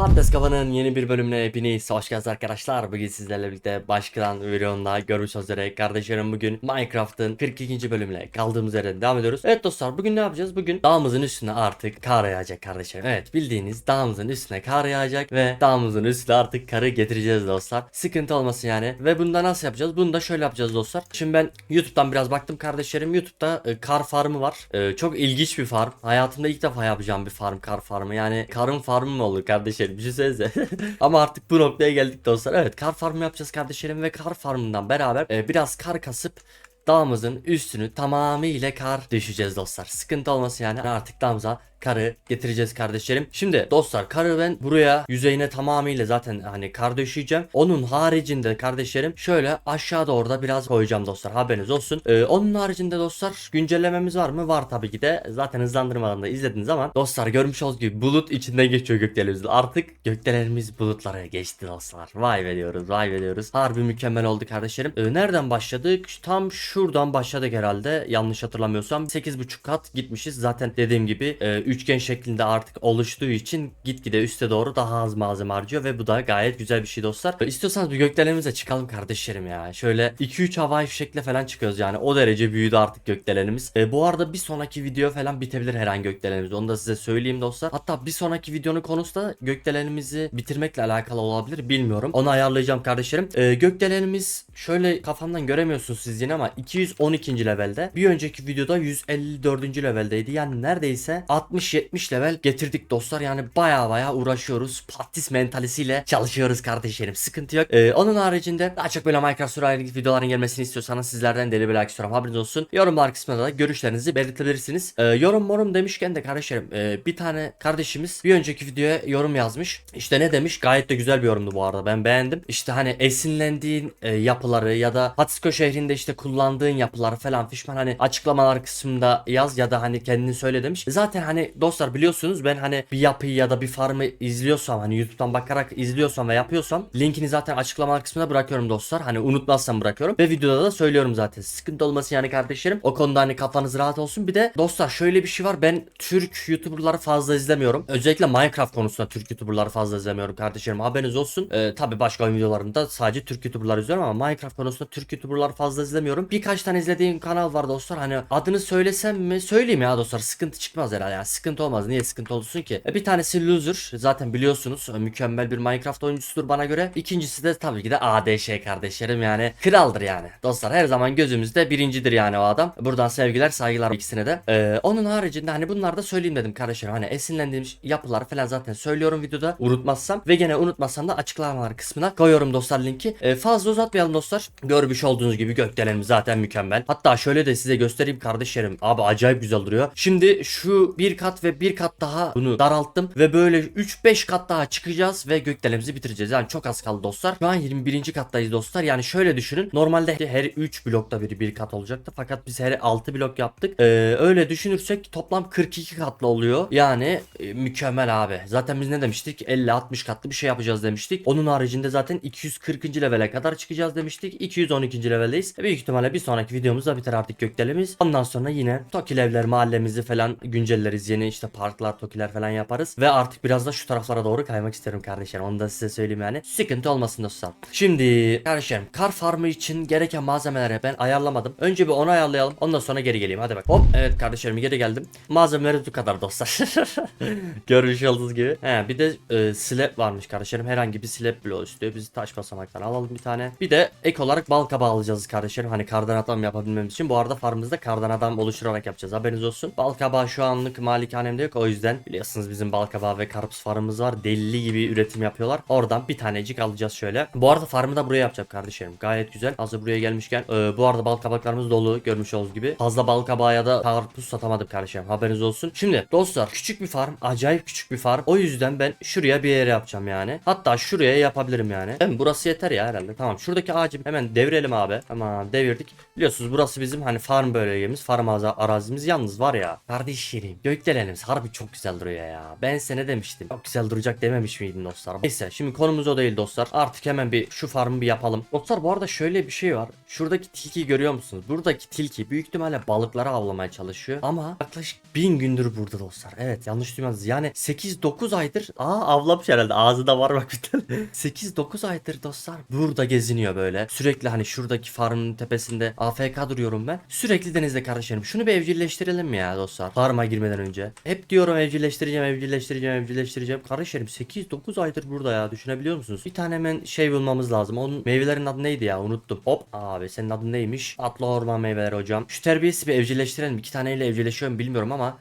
Patates Kafa'nın yeni bir bölümüne hepiniz hoş geldiniz arkadaşlar. Bugün sizlerle birlikte başkadan videomda görmüş üzere kardeşlerim bugün Minecraft'ın 42. bölümüne kaldığımız yerden devam ediyoruz. Evet dostlar bugün ne yapacağız? Bugün dağımızın üstüne artık kar yağacak kardeşlerim. Evet bildiğiniz dağımızın üstüne kar yağacak ve dağımızın üstüne artık karı getireceğiz dostlar. Sıkıntı olmasın yani. Ve bunu da nasıl yapacağız? Bunu da şöyle yapacağız dostlar. Şimdi ben YouTube'dan biraz baktım kardeşlerim. YouTube'da e, kar farmı var. E, çok ilginç bir farm. Hayatımda ilk defa yapacağım bir farm kar farmı. Yani karın farmı mı olur kardeşlerim? Bir şey söylese. Ama artık bu noktaya geldik dostlar. Evet kar farmı yapacağız kardeşlerim ve kar farmından beraber e, biraz kar kasıp dağımızın üstünü tamamıyla kar düşeceğiz dostlar. Sıkıntı olmasın yani artık dağımıza karı getireceğiz kardeşlerim. Şimdi dostlar karı ben buraya yüzeyine tamamıyla zaten hani kar döşeyeceğim. Onun haricinde kardeşlerim şöyle aşağıda orada biraz koyacağım dostlar haberiniz olsun. Ee, onun haricinde dostlar güncellememiz var mı? Var tabii ki de. Zaten hızlandırmadan da izlediniz ama dostlar görmüş olduğunuz gibi bulut içinden geçiyor gökdelenimiz. Artık gökdelenimiz bulutlara geçti dostlar. Vay be diyoruz vay be diyoruz. Harbi mükemmel oldu kardeşlerim. Ee, nereden başladık? Tam şuradan başladık herhalde. Yanlış hatırlamıyorsam 8.5 kat gitmişiz. Zaten dediğim gibi e, üçgen şeklinde artık oluştuğu için gitgide üste doğru daha az malzeme harcıyor ve bu da gayet güzel bir şey dostlar. İstiyorsanız bir gökdelenimize çıkalım kardeşlerim ya. Şöyle 2-3 havai fişekle falan çıkıyoruz yani. O derece büyüdü artık gökdelenimiz. E, bu arada bir sonraki video falan bitebilir herhangi gökdelenimiz. Onu da size söyleyeyim dostlar. Hatta bir sonraki videonun konusu da gökdelenimizi bitirmekle alakalı olabilir bilmiyorum. Onu ayarlayacağım kardeşlerim. E, gökdelenimiz şöyle kafamdan göremiyorsunuz siz yine ama 212. levelde. Bir önceki videoda 154. leveldeydi. Yani neredeyse 60-70 level getirdik dostlar. Yani baya baya uğraşıyoruz. Patis mentalisiyle çalışıyoruz kardeşlerim. Sıkıntı yok. Ee, onun haricinde daha çok böyle Minecraft Survival videoların gelmesini istiyorsanız sizlerden deli bir like istiyorum. Haberiniz olsun. Yorumlar kısmında da görüşlerinizi belirtebilirsiniz. Ee, yorum morum demişken de kardeşlerim e, bir tane kardeşimiz bir önceki videoya yorum yazmış. İşte ne demiş? Gayet de güzel bir yorumdu bu arada. Ben beğendim. İşte hani esinlendiğin e, yapıları ya da Hatsko şehrinde işte kullandığın yapılar falan fişman hani açıklamalar kısmında yaz ya da hani kendini söyle demiş. Zaten hani dostlar biliyorsunuz ben hani bir yapıyı ya da bir farmı izliyorsam hani YouTube'dan bakarak izliyorsam ve yapıyorsam linkini zaten açıklamalar kısmına bırakıyorum dostlar. Hani unutmazsam bırakıyorum ve videoda da söylüyorum zaten. Sıkıntı olmasın yani kardeşlerim. O konuda hani kafanız rahat olsun. Bir de dostlar şöyle bir şey var. Ben Türk YouTuber'ları fazla izlemiyorum. Özellikle Minecraft konusunda Türk YouTuber'ları fazla izlemiyorum kardeşlerim. Haberiniz olsun. Ee, tabi başka oyun videolarında sadece Türk YouTuber'ları izliyorum ama Minecraft konusunda Türk YouTuber'ları fazla izlemiyorum. Birkaç tane izlediğim kanal var dostlar. Hani adını söylesem mi? Söyleyeyim ya dostlar. Sıkıntı çıkmaz herhalde. Yani sıkıntı olmaz. Niye sıkıntı olsun ki? E, bir tanesi Loser. Zaten biliyorsunuz. e, Mükemmel bir Minecraft oyuncusudur bana göre. İkincisi de tabii ki de ADŞ kardeşlerim. Yani kraldır yani. Dostlar her zaman gözümüzde birincidir yani o adam. Buradan sevgiler saygılar ikisine de. Ee, onun haricinde hani bunları da söyleyeyim dedim kardeşlerim. Hani esinlendiğim yapılar falan zaten söylüyorum videoda. Unutmazsam ve gene unutmazsam da açıklamalar kısmına koyuyorum dostlar linki. Ee, fazla uzatmayalım dostlar. Görmüş olduğunuz gibi gökdelenimiz zaten mükemmel. Hatta şöyle de size göstereyim kardeşlerim. Abi acayip güzel duruyor. Şimdi şu bir kat ve bir kat daha bunu daralttım ve böyle 3-5 kat daha çıkacağız ve gökdelenimizi bitireceğiz. Yani çok az kaldı dostlar. Şu an 21. kattayız dostlar. Yani şöyle düşünün. Normalde her 3 blokta biri bir kat olacaktı. Fakat biz her 6 blok yaptık. Ee, öyle düşünürsek toplam 42 katlı oluyor. Yani e, mükemmel abi. Zaten biz ne demiştik? 50-60 katlı bir şey yapacağız demiştik. Onun haricinde zaten 240. levele kadar çıkacağız demiştik. 212. leveldeyiz. Büyük ihtimalle bir sonraki videomuzda biter artık gökdelemiz. Ondan sonra yine Tokil evler mahallemizi falan güncelleriz. Yeni işte parklar, Tokiler falan yaparız. Ve artık biraz da şu taraflara doğru kaymak isterim kardeşlerim. Onu da size söyleyeyim yani. Sıkıntı olmasın dostlar. Şimdi kardeşlerim kar farmı için gereken malzemeleri ben ayarlamadım. Önce bir onu ayarlayalım. Ondan sonra geri geleyim. Hadi bak. Hop. Evet kardeşlerim geri geldim. Malzemeleri bu kadar dostlar. Görmüş olduğunuz gibi. He, bir de e, slab varmış kardeşlerim. Herhangi bir slab bloğu istiyor. Biz taş basamaktan alalım bir tane. Bir de ek olarak bal kabağı alacağız kardeşlerim. Hani kardan adam yapabilmemiz için. Bu arada farmımızda kardan adam oluşturarak yapacağız. Haberiniz olsun. Bal kabağı şu anlık malikanemde yok. O yüzden biliyorsunuz bizim bal kabağı ve karpuz farmımız var. Deli gibi üretim yapıyorlar. Oradan bir tanecik alacağız şöyle. Bu arada farmı da buraya yapacağım kardeşlerim. Gayet güzel. Hazır buraya gelmişken. e, bu arada bal kabaklarımız dolu. Görmüş olduğunuz gibi. Fazla bal kabağı ya da karpuz satamadım kardeşlerim. Haberiniz olsun. Şimdi dostlar küçük bir farm. Acayip küçük bir farm. O yüzden ben şuraya bir yere yapacağım yani. Hatta şuraya yapabilirim yani. Mi? Burası yeter ya herhalde. Tamam. Şuradaki ağacı hemen devirelim abi. Tamam devirdik. Biliyorsunuz burası bizim hani farm bölgemiz. Farm arazimiz. Yalnız var ya. Kardeşlerim. Gökte İskelenimiz harbi çok güzel duruyor ya. Ben size ne demiştim? Çok güzel duracak dememiş miydim dostlar? Neyse şimdi konumuz o değil dostlar. Artık hemen bir şu farmı bir yapalım. Dostlar bu arada şöyle bir şey var. Şuradaki tilkiyi görüyor musunuz? Buradaki tilki büyük ihtimalle balıkları avlamaya çalışıyor. Ama yaklaşık bin gündür burada dostlar. Evet yanlış duymadınız. Yani 8-9 aydır. Aa avlamış herhalde. Ağzında var bak bir tane. 8-9 aydır dostlar burada geziniyor böyle. Sürekli hani şuradaki farmın tepesinde AFK duruyorum ben. Sürekli denizde kardeşlerim. Şunu bir evcilleştirelim ya dostlar? Farma girmeden önce. Hep diyorum evcilleştireceğim, evcilleştireceğim, evcilleştireceğim. Kardeşlerim 8-9 aydır burada ya. Düşünebiliyor musunuz? Bir tane hemen şey bulmamız lazım. Onun meyvelerin adı neydi ya? Unuttum. Hop abi senin adın neymiş? Atlı orman meyveleri hocam. Şu terbiyesi bir evcilleştirelim. İki taneyle evcilleşiyorum bilmiyorum ama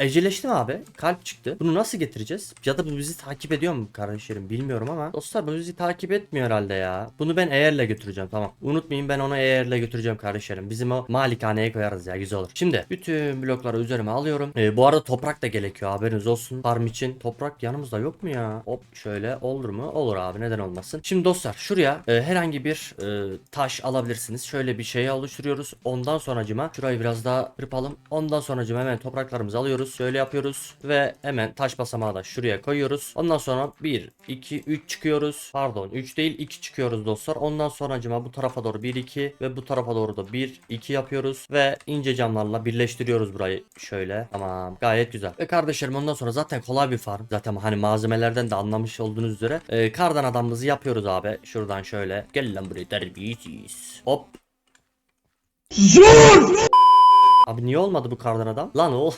Evcilleşti mi abi? Kalp çıktı. Bunu nasıl getireceğiz? Ya da bu bizi takip ediyor mu kardeşlerim bilmiyorum ama. Dostlar bu bizi takip etmiyor herhalde ya. Bunu ben eğerle götüreceğim tamam. Unutmayın ben onu eğerle götüreceğim kardeşlerim. Bizim o malikaneye koyarız ya güzel olur. Şimdi bütün blokları üzerime alıyorum. Ee, bu arada toprak da gerekiyor haberiniz olsun. Farm için toprak yanımızda yok mu ya? Hop şöyle olur mu? Olur abi neden olmasın. Şimdi dostlar şuraya e, herhangi bir e, taş alabilirsiniz. Şöyle bir şey oluşturuyoruz. Ondan sonracıma şurayı biraz daha kırpalım. Ondan sonracıma hemen topraklarımızı alıyoruz. Şöyle yapıyoruz ve hemen taş basamağı da şuraya koyuyoruz. Ondan sonra 1, 2, 3 çıkıyoruz. Pardon 3 değil 2 çıkıyoruz dostlar. Ondan sonracıma bu tarafa doğru 1, 2 ve bu tarafa doğru da 1, 2 yapıyoruz. Ve ince camlarla birleştiriyoruz burayı şöyle. Tamam gayet güzel. Ve kardeşlerim ondan sonra zaten kolay bir farm. Zaten hani malzemelerden de anlamış olduğunuz üzere. Ee, kardan adamımızı yapıyoruz abi. Şuradan şöyle. Gel lan buraya terbiyesiz. Hop. Abi niye olmadı bu kardan adam? Lan o.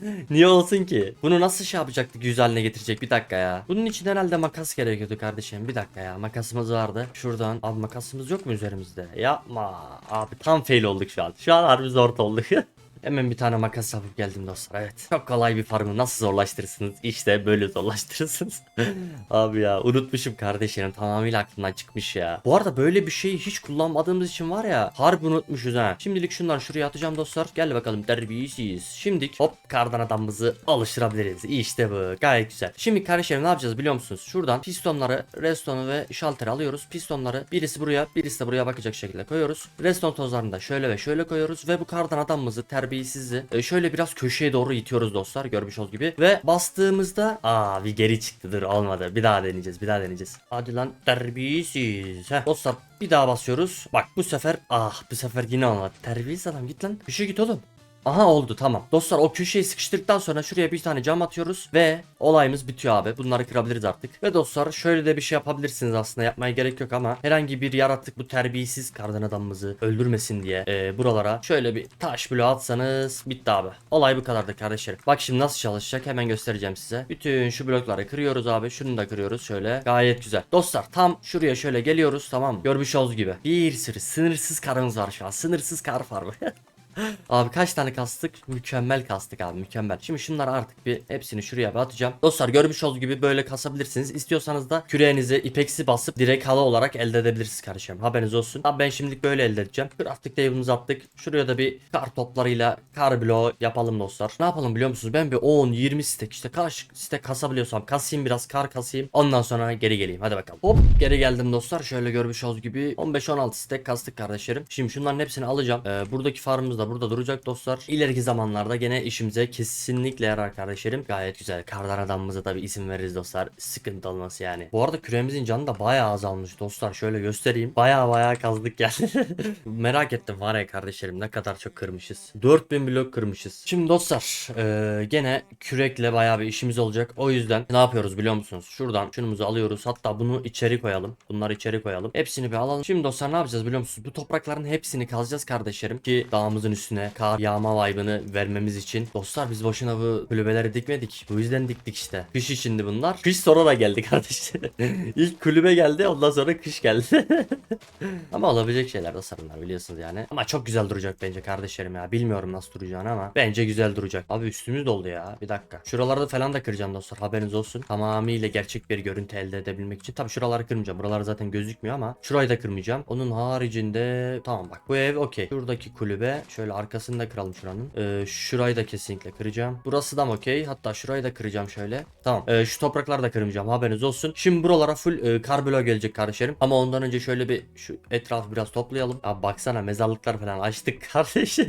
Niye olsun ki? Bunu nasıl şey yapacaktık yüz haline getirecek bir dakika ya. Bunun için herhalde makas gerekiyordu kardeşim. Bir dakika ya makasımız vardı. Şuradan. Abi makasımız yok mu üzerimizde? Yapma. Abi tam fail olduk şu an. Şu an harbi zor olduk. Hemen bir tane makas yapıp geldim dostlar evet. Çok kolay bir farmı nasıl zorlaştırırsınız? İşte böyle zorlaştırırsınız. Abi ya unutmuşum kardeşlerim tamamıyla aklımdan çıkmış ya. Bu arada böyle bir şeyi hiç kullanmadığımız için var ya harbi unutmuşuz ha. Şimdilik şundan şuraya atacağım dostlar. Gel bakalım terbiyesiz. Şimdilik hop kardan adamımızı alıştırabiliriz. İşte bu gayet güzel. Şimdi kardeşlerim ne yapacağız biliyor musunuz? Şuradan pistonları, restonu ve şalteri alıyoruz. Pistonları birisi buraya birisi de buraya bakacak şekilde koyuyoruz. Reston tozlarını da şöyle ve şöyle koyuyoruz. Ve bu kardan adamımızı terbiyesizi e, şöyle biraz köşeye doğru itiyoruz dostlar görmüş olduğunuz gibi. Ve bastığımızda aa bir geri çıktı dur olmadı. Bir daha deneyeceğiz bir daha deneyeceğiz. Hadi lan terbiyesiz. Heh. Dostlar bir daha basıyoruz. Bak bu sefer ah bu sefer yine olmadı. Terbiyesiz adam git lan. Köşeye git oğlum. Aha oldu tamam. Dostlar o köşeyi sıkıştırdıktan sonra şuraya bir tane cam atıyoruz ve olayımız bitiyor abi. Bunları kırabiliriz artık. Ve dostlar şöyle de bir şey yapabilirsiniz aslında yapmaya gerek yok ama herhangi bir yaratık bu terbiyesiz kardan adamımızı öldürmesin diye e, buralara şöyle bir taş bloğu atsanız bitti abi. Olay bu kadardı kardeşlerim. Bak şimdi nasıl çalışacak hemen göstereceğim size. Bütün şu blokları kırıyoruz abi. Şunu da kırıyoruz şöyle. Gayet güzel. Dostlar tam şuraya şöyle geliyoruz tamam mı? Görmüş olduğunuz gibi. Bir sürü sınırsız karımız var şu an. Sınırsız kar farmı. Abi kaç tane kastık? Mükemmel kastık abi mükemmel. Şimdi şunları artık bir hepsini şuraya bir atacağım. Dostlar görmüş olduğunuz gibi böyle kasabilirsiniz. İstiyorsanız da küreğinizi ipeksi basıp direkt halı olarak elde edebilirsiniz kardeşim. Haberiniz olsun. Abi ben şimdilik böyle elde edeceğim. Crafting table'ımızı attık. Şuraya da bir kar toplarıyla kar bloğu yapalım dostlar. Ne yapalım biliyor musunuz? Ben bir 10-20 stek işte kaç stek kasabiliyorsam kasayım biraz kar kasayım. Ondan sonra geri geleyim. Hadi bakalım. Hop geri geldim dostlar. Şöyle görmüş olduğunuz gibi 15-16 stek kastık kardeşlerim. Şimdi şunların hepsini alacağım. Ee, buradaki farmımız da burada duracak dostlar. İleriki zamanlarda gene işimize kesinlikle yarar kardeşlerim. Gayet güzel. Kardan adamımıza da bir isim veririz dostlar. Sıkıntı olması yani. Bu arada küreğimizin canı da bayağı azalmış dostlar. Şöyle göstereyim. Bayağı bayağı kazdık yani. Merak ettim var ya kardeşlerim ne kadar çok kırmışız. 4000 blok kırmışız. Şimdi dostlar eee, gene kürekle bayağı bir işimiz olacak. O yüzden ne yapıyoruz biliyor musunuz? Şuradan şunumuzu alıyoruz. Hatta bunu içeri koyalım. Bunları içeri koyalım. Hepsini bir alalım. Şimdi dostlar ne yapacağız biliyor musunuz? Bu toprakların hepsini kazacağız kardeşlerim. Ki dağımızın üstüne kar yağma vibe'ını vermemiz için. Dostlar biz boşuna bu kulübeleri dikmedik. Bu yüzden diktik işte. Kış içindi bunlar. Kış sonra da geldi kardeşlerim. İlk kulübe geldi ondan sonra kış geldi. ama olabilecek şeyler dostlar bunlar biliyorsunuz yani. Ama çok güzel duracak bence kardeşlerim ya. Bilmiyorum nasıl duracağını ama bence güzel duracak. Abi üstümüz doldu ya. Bir dakika. Şuralarda falan da kıracağım dostlar. Haberiniz olsun. Tamamıyla gerçek bir görüntü elde edebilmek için. Tabii şuraları kırmayacağım. Buralar zaten gözükmüyor ama şurayı da kırmayacağım. Onun haricinde tamam bak bu ev okey. Şuradaki kulübe şöyle Şöyle arkasını da kıralım şuranın. Ee, şurayı da kesinlikle kıracağım. Burası da okey? Hatta şurayı da kıracağım şöyle. Tamam. Ee, şu toprakları da kırmayacağım. Haberiniz olsun. Şimdi buralara full e, kar gelecek kardeşlerim. Ama ondan önce şöyle bir şu etrafı biraz toplayalım. Abi baksana mezarlıklar falan açtık kardeşim.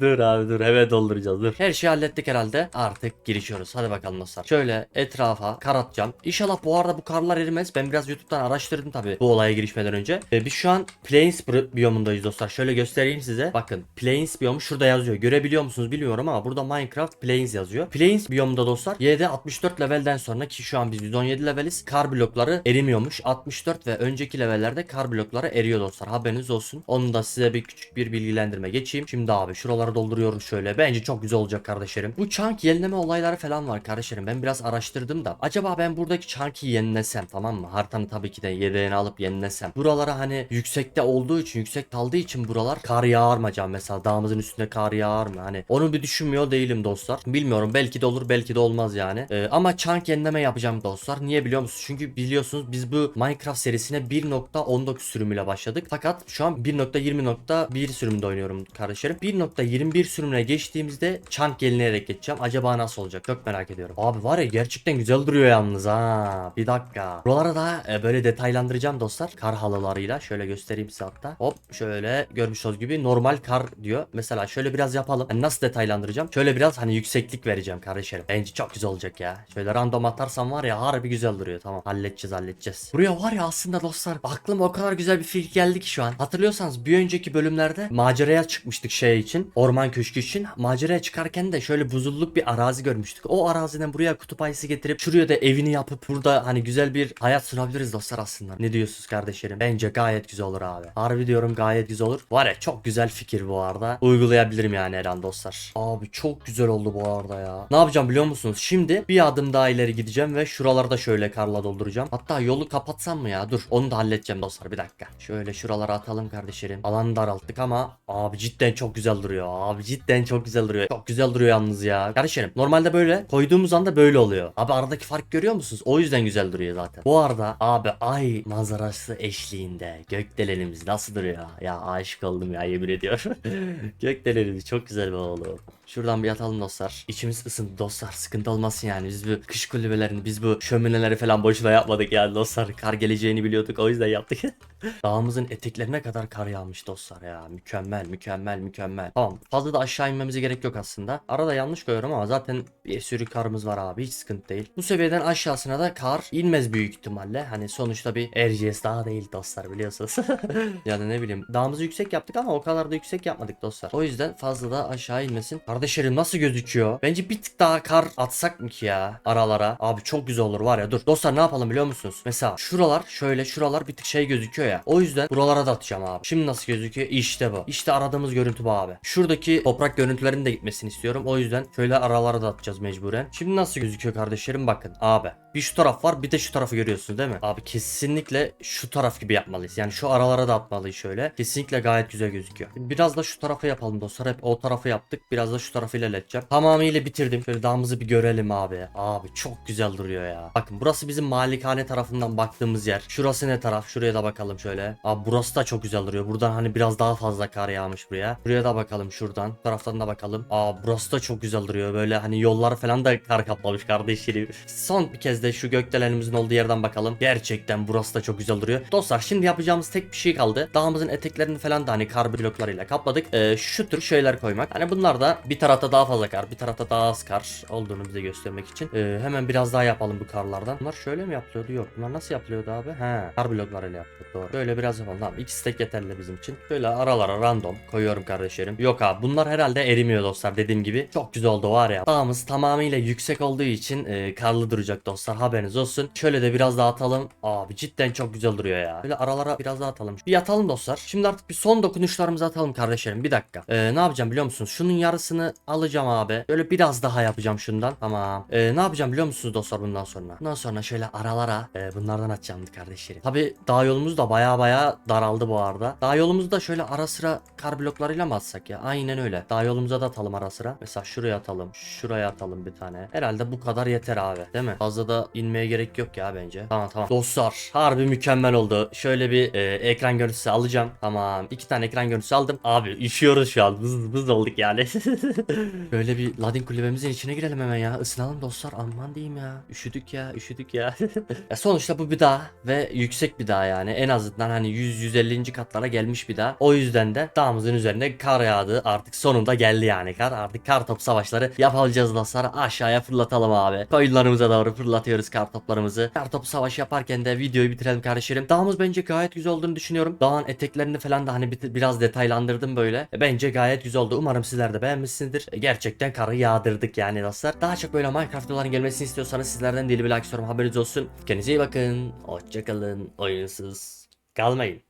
dur abi dur. Eve dolduracağız dur. Her şeyi hallettik herhalde. Artık girişiyoruz. Hadi bakalım dostlar. Şöyle etrafa kar atacağım. İnşallah bu arada bu karlar erimez. Ben biraz YouTube'dan araştırdım tabii bu olaya girişmeden önce. Ee, biz şu an Plains bi- biyomundayız dostlar. Şöyle göstereyim size. Bakın Plains biyomu şurada yazıyor. Görebiliyor musunuz bilmiyorum ama burada Minecraft Plains yazıyor. Plains biyomunda dostlar Y'de 64 levelden sonra ki şu an biz 117 leveliz. Kar blokları erimiyormuş. 64 ve önceki levellerde kar blokları eriyor dostlar. Haberiniz olsun. Onu da size bir küçük bir bilgilendirme geçeyim. Şimdi abi şuraları dolduruyoruz şöyle. Bence çok güzel olacak kardeşlerim. Bu chunk yenileme olayları falan var kardeşlerim. Ben biraz araştırdım da. Acaba ben buradaki chunk'ı yenilesem tamam mı? Haritanı tabii ki de yedeğini alıp yenilesem. Buralara hani yüksekte olduğu için yüksek kaldığı için buralar kar yağar mı mesela dağımızın üstünde kar yağar mı? Hani onu bir düşünmüyor değilim dostlar. Bilmiyorum belki de olur belki de olmaz yani. Ee, ama chunk yenileme yapacağım dostlar. Niye biliyor musunuz? Çünkü biliyorsunuz biz bu Minecraft serisine 1.19 sürümüyle başladık. Fakat şu an 1.20.1 sürümünde oynuyorum kardeşlerim. 1.21 sürümüne geçtiğimizde chunk yenileyerek geçeceğim. Acaba nasıl olacak? Çok merak ediyorum. Abi var ya gerçekten güzel duruyor yalnız ha. Bir dakika. Buraları da e, böyle detaylandıracağım dostlar. Kar halılarıyla. Şöyle göstereyim size hatta. Hop şöyle görmüş olduğunuz gibi normal kar diyor. Mesela şöyle biraz yapalım. Hani nasıl detaylandıracağım? Şöyle biraz hani yükseklik vereceğim kardeşlerim. Bence çok güzel olacak ya. Şöyle random atarsam var ya harbi güzel duruyor. Tamam halledeceğiz halledeceğiz. Buraya var ya aslında dostlar aklıma o kadar güzel bir fikir geldi ki şu an. Hatırlıyorsanız bir önceki bölümlerde maceraya çıkmıştık şey için. Orman köşkü için. Maceraya çıkarken de şöyle buzulluk bir arazi görmüştük. O araziden buraya kutup ayısı getirip şuraya da evini yapıp burada hani güzel bir hayat sunabiliriz dostlar aslında. Ne diyorsunuz kardeşlerim? Bence gayet güzel olur abi. Harbi diyorum gayet güzel olur. Var ya çok güzel fikir bu arada. Uygulayabilirim yani her an dostlar. Abi çok güzel oldu bu arada ya. Ne yapacağım biliyor musunuz? Şimdi bir adım daha ileri gideceğim ve şuralarda şöyle karla dolduracağım. Hatta yolu kapatsam mı ya? Dur onu da halledeceğim dostlar bir dakika. Şöyle şuralara atalım kardeşlerim. Alanı daralttık ama abi cidden çok güzel duruyor. Abi cidden çok güzel duruyor. Çok güzel duruyor yalnız ya. Kardeşlerim normalde böyle koyduğumuz anda böyle oluyor. Abi aradaki fark görüyor musunuz? O yüzden güzel duruyor zaten. Bu arada abi ay manzarası eşliğinde gökdelenimiz nasıl duruyor? Ya aşık oldum ya yemin ediyorum. gökdelenimiz çok güzel be oğlum. Şuradan bir yatalım dostlar. İçimiz ısındı dostlar. Sıkıntı olmasın yani. Biz bu kış kulübelerini, biz bu şömineleri falan boşuna yapmadık yani dostlar. Kar geleceğini biliyorduk o yüzden yaptık. Dağımızın eteklerine kadar kar yağmış dostlar ya. Mükemmel, mükemmel, mükemmel. Tamam. Fazla da aşağı inmemize gerek yok aslında. Arada yanlış koyuyorum ama zaten bir sürü karımız var abi. Hiç sıkıntı değil. Bu seviyeden aşağısına da kar inmez büyük ihtimalle. Hani sonuçta bir RGS daha değil dostlar biliyorsunuz. yani ne bileyim. Dağımızı yüksek yaptık ama o kadar da yüksek yapmadık dostlar. O yüzden fazla da aşağı inmesin. Kardeşlerim nasıl gözüküyor? Bence bir tık daha kar atsak mı ki ya aralara? Abi çok güzel olur var ya dur. Dostlar ne yapalım biliyor musunuz? Mesela şuralar şöyle şuralar bir tık şey gözüküyor ya. O yüzden buralara da atacağım abi. Şimdi nasıl gözüküyor? İşte bu. İşte aradığımız görüntü bu abi. Şuradaki toprak görüntülerinin de gitmesini istiyorum. O yüzden şöyle aralara da atacağız mecburen. Şimdi nasıl gözüküyor kardeşlerim? Bakın abi. Bir şu taraf var bir de şu tarafı görüyorsunuz değil mi? Abi kesinlikle şu taraf gibi yapmalıyız. Yani şu aralara da atmalıyız şöyle. Kesinlikle gayet güzel gözüküyor. Biraz da şu tarafa yapalım dostlar. Hep o tarafı yaptık. Biraz da şu tarafı ilerleteceğim. Tamamıyla bitirdim. Şöyle dağımızı bir görelim abi. Abi çok güzel duruyor ya. Bakın burası bizim malikane tarafından baktığımız yer. Şurası ne taraf? Şuraya da bakalım şöyle. Abi burası da çok güzel duruyor. Buradan hani biraz daha fazla kar yağmış buraya. Buraya da bakalım şuradan. Bu taraftan da bakalım. Aa burası da çok güzel duruyor. Böyle hani yollar falan da kar kaplamış kardeşlerim. Son bir kez de şu gökdelenimizin olduğu yerden bakalım. Gerçekten burası da çok güzel duruyor. Dostlar şimdi yapacağımız tek bir şey kaldı. Dağımızın eteklerini falan da hani kar bloklarıyla kapladık. Ee, şu tür şeyler koymak. Hani bunlar da bir tarafta daha fazla kar, bir tarafta daha az kar olduğunu bize göstermek için. Ee, hemen biraz daha yapalım bu karlardan. Bunlar şöyle mi yapılıyordu? Yok. Bunlar nasıl yapılıyordu abi? He. Kar bloklarıyla yapıyorduk. Doğru. Böyle biraz yapalım. Tamam. İkisi tek yeterli bizim için. Böyle aralara random koyuyorum kardeşlerim. Yok abi bunlar herhalde erimiyor dostlar dediğim gibi. Çok güzel oldu var ya. Dağımız tamamıyla yüksek olduğu için e, karlı duracak dostlar. Haberiniz olsun. Şöyle de biraz daha atalım. Abi cidden çok güzel duruyor ya. Böyle aralara biraz daha atalım. Bir yatalım dostlar. Şimdi artık bir son dokunuşlarımızı atalım kardeşlerim. Bir dakika. Ee, ne yapacağım biliyor musunuz? Şunun yarısını alacağım abi. Böyle biraz daha yapacağım şundan. Tamam. Ee, ne yapacağım biliyor musunuz dostlar bundan sonra? Bundan sonra şöyle aralara e, bunlardan atacağım kardeşlerim. Tabi dağ yolumuz da baya baya daraldı bu arada. Dağ yolumuzu da şöyle ara sıra kar bloklarıyla mı atsak ya? Aynen öyle. Dağ yolumuza da atalım ara sıra. Mesela şuraya atalım. Şuraya atalım bir tane. Herhalde bu kadar yeter abi. Değil mi? Fazla da da inmeye gerek yok ya bence. Tamam tamam. Dostlar harbi mükemmel oldu. Şöyle bir e, ekran görüntüsü alacağım. Tamam. iki tane ekran görüntüsü aldım. Abi üşüyoruz şu an. Bız, bız olduk yani. Böyle bir ladin kulübemizin içine girelim hemen ya. Isınalım dostlar. Aman diyeyim ya. Üşüdük ya. Üşüdük ya. ya sonuçta bu bir dağ ve yüksek bir dağ yani. En azından hani 100-150. katlara gelmiş bir dağ. O yüzden de dağımızın üzerine kar yağdı. Artık sonunda geldi yani kar. Artık kar top savaşları yapacağız dostlar. Aşağıya fırlatalım abi. Koyunlarımıza doğru fırlatıyoruz kar toplarımızı. Kar top savaşı yaparken de videoyu bitirelim kardeşlerim. Dağımız bence gayet güzel olduğunu düşünüyorum. Dağın eteklerini falan da hani bir- biraz detaylandırdım böyle. E, Bence gayet güzel oldu. Umarım sizler de beğenmişsinizdir. E, Gerçekten karı yağdırdık yani dostlar. Daha çok böyle Minecraft videoların gelmesini istiyorsanız sizlerden deli bir like istiyorum haberiniz olsun. Kendinize iyi bakın. Hoşçakalın. Oyunsuz kalmayın.